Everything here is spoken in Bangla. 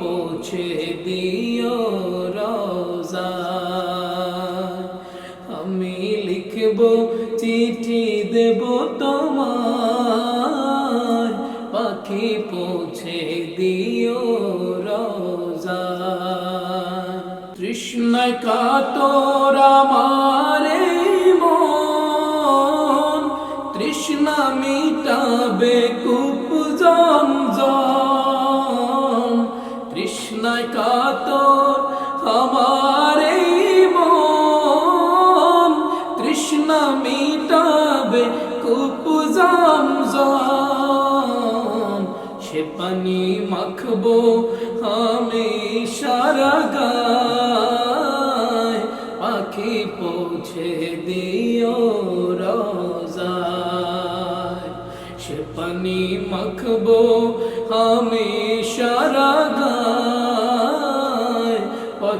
পৌঁছে দিও রোজা। আমি লিখব, চিঠি দেব তোমায়। পাখি পৌঁছে দিও রোজা। তৃষ্ণা কাতর মন। তৃষ্ণা মিটাবে কূপ জমজম তৃষ্ণা কাতর, আমারে মন তৃষ্ণা মিটাবে কূপ জমজম। সে পানি মাখবো আমি সারা গায়, পাখি পৌঁছে দিও রোজায়। সে পানি মাখবো আমি সারা